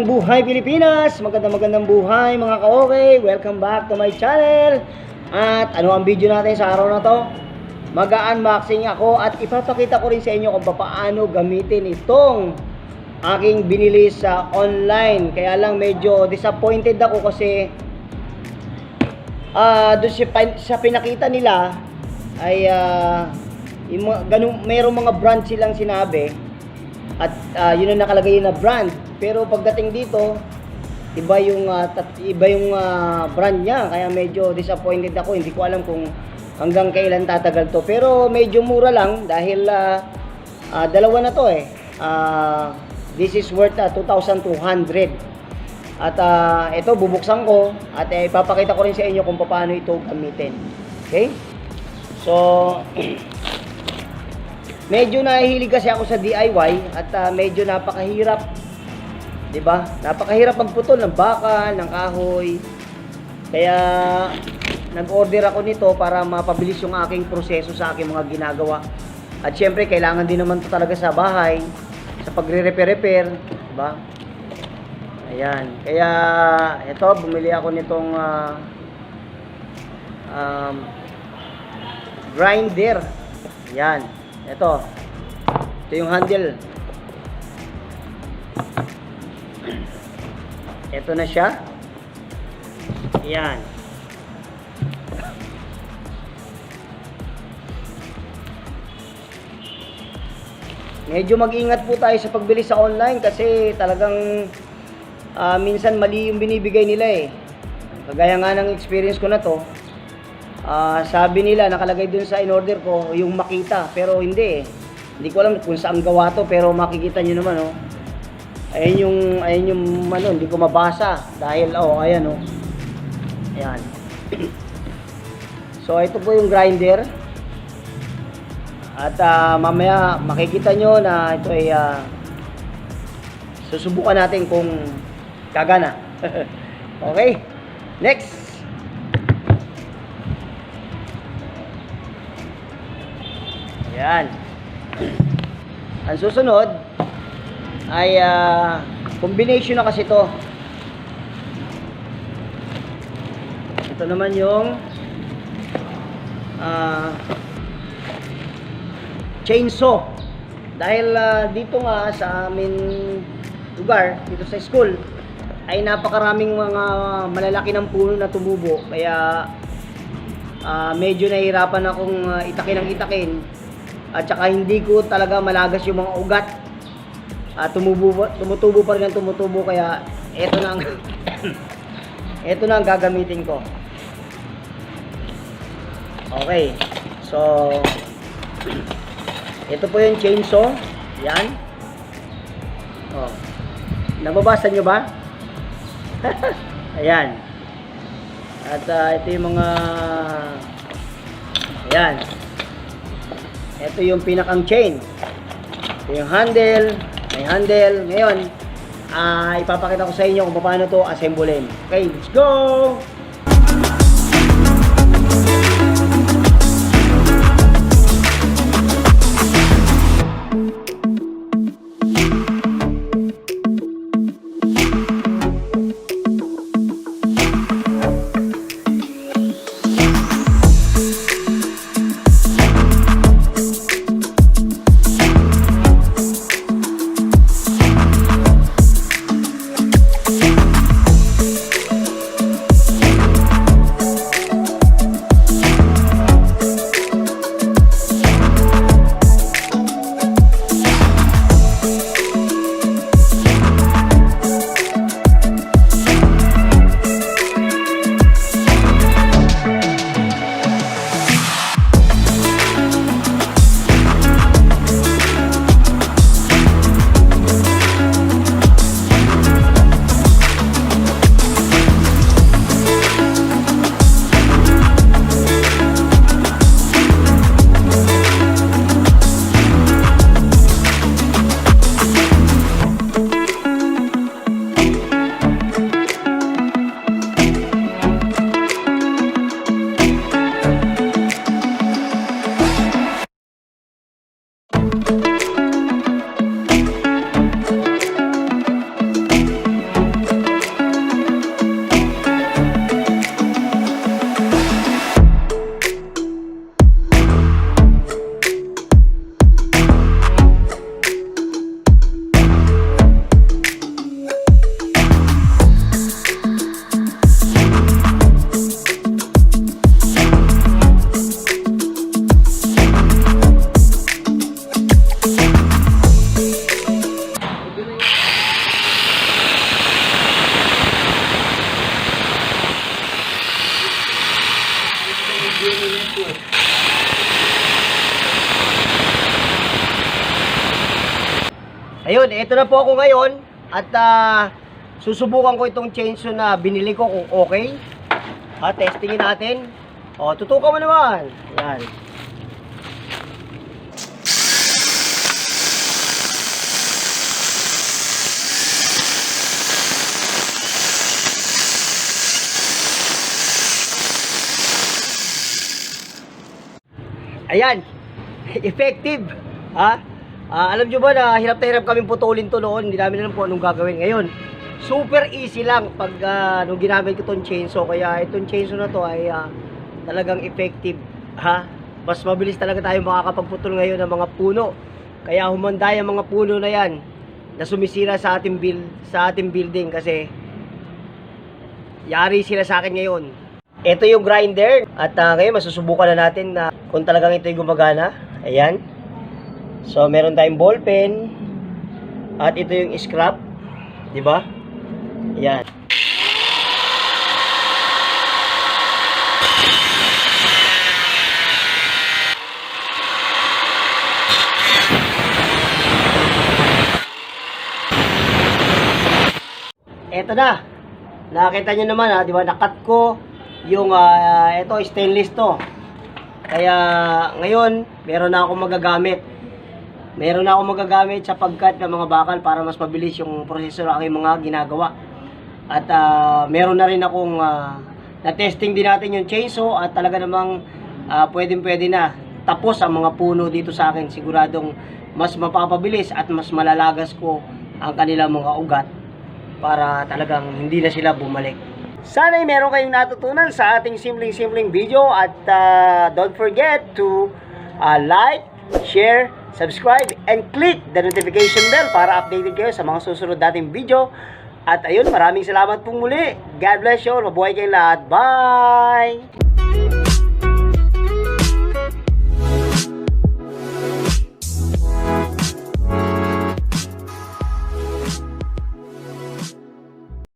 Magandang buhay Pilipinas! Magandang magandang buhay mga ka-okay! Welcome back to my channel! At ano ang video natin sa araw na to? Mag-unboxing ako at ipapakita ko rin sa inyo kung paano gamitin itong aking binili sa online. Kaya lang medyo disappointed ako kasi ah doon sa, sa pinakita nila ay ah, yung ganun, mayroong mga brand silang sinabi at ah, yun ang nakalagay na brand. Pero pagdating dito, iba yung ah, tat- iba yung ah, brand niya kaya medyo disappointed ako. Hindi ko alam kung hanggang kailan tatagal to. Pero medyo mura lang dahil ah, ah, dalawa na to eh. Ah, this is worth ah, 2,200. At ah, ito bubuksan ko at eh, ipapakita ko rin sa inyo kung paano ito gamitin. Okay? So medyo nahihilig kasi ako sa DIY at ah, medyo napakahirap 'di ba? Napakahirap magputol ng bakal, ng kahoy. Kaya nag-order ako nito para mapabilis yung aking proseso sa aking mga ginagawa. At syempre, kailangan din naman to talaga sa bahay, sa pagre-repair-repair, 'di ba? Ayan. Kaya ito, bumili ako nitong ah, um, grinder. Yan. Ito. Ito yung handle. Ito na siya. Yan. Medyo mag-ingat po tayo sa pagbili sa online kasi talagang ah, minsan mali yung binibigay nila eh. Kagaya nga ng experience ko na to, Ah, sabi nila nakalagay dun sa in-order ko yung makita pero hindi eh. Hindi ko alam kung saan gawa to pero makikita niyo naman oh. Ayun yung ayun yung ano, hindi ko mabasa dahil oh, ayan oh. Ayan. so ito po yung grinder. At ah, mamaya makikita nyo na ito ay ah, susubukan natin kung gagana. okay? Next! Ayan. Ang susunod ay ah, combination na kasi to. Ito naman yung ah, chainsaw. Dahil ah, dito nga sa amin lugar, dito sa school, ay napakaraming mga malalaki ng puno na tumubo. Kaya ah, medyo nahihirapan akong ah, itakin ang itakin at saka hindi ko talaga malagas yung mga ugat. Ah, tumubo, tumutubo pa rin ang tumutubo kaya eto na ang eto na ang gagamitin ko. Okay. So ito po yung chainsaw. Yan. Oh. Nababasa nyo ba? Ayan. At ah, ito yung mga Ayan. Ito yung pinakang chain. Ito yung handle. May handle. Ngayon, ah ipapakita ko sa inyo kung paano to assemblein. Okay, let's go! Ito na po ako ngayon at ah, susubukan ko itong chainsaw na binili ko kung okay. Ha, testingin natin. O, tutukan mo naman. Yan. Ayan. Effective. Ha? Ah, alam nyo ba na hirap na hirap kaming putulin to noon. Hindi namin alam po anong gagawin. Ngayon, super easy lang pag ah, nung ginamit ko tong chainsaw. Kaya itong chainsaw na to ay ah, talagang effective. Ha? Mas mabilis talaga tayo makakapagputol ngayon ng mga puno. Kaya humanda yung mga puno na yan na sumisira sa ating build sa ating building kasi yari sila sa akin ngayon. Ito yung grinder at ah, ngayon masusubukan na natin na kung talagang ito yung gumagana. Ayan. So meron tayong ball pen at ito yung scrap, 'di ba? Ayan. Eto na. Nakita nyo naman ha, di ba? Nakat ko yung ah, ito stainless to. Kaya ngayon, meron na akong magagamit. Meron na akong magagamit sa pagkat ng mga bakal para mas mabilis yung proseso ng aking mga ginagawa. At ah, meron na rin akong ah, na-testing din natin yung chainsaw at talaga namang ah, pwedeng pwede na tapos ang mga puno dito sa akin. Siguradong mas mapapabilis at mas malalagas ko ang kanilang mga ugat para talagang hindi na sila bumalik. Sana'y meron kayong natutunan sa ating simpleng-simpleng video at ah, don't forget to ah, like, share, subscribe, and click the notification bell para updated kayo sa mga susunod nating video. At ayun, maraming salamat pong muli. God bless you. all. Mabuhay kayong lahat. Bye!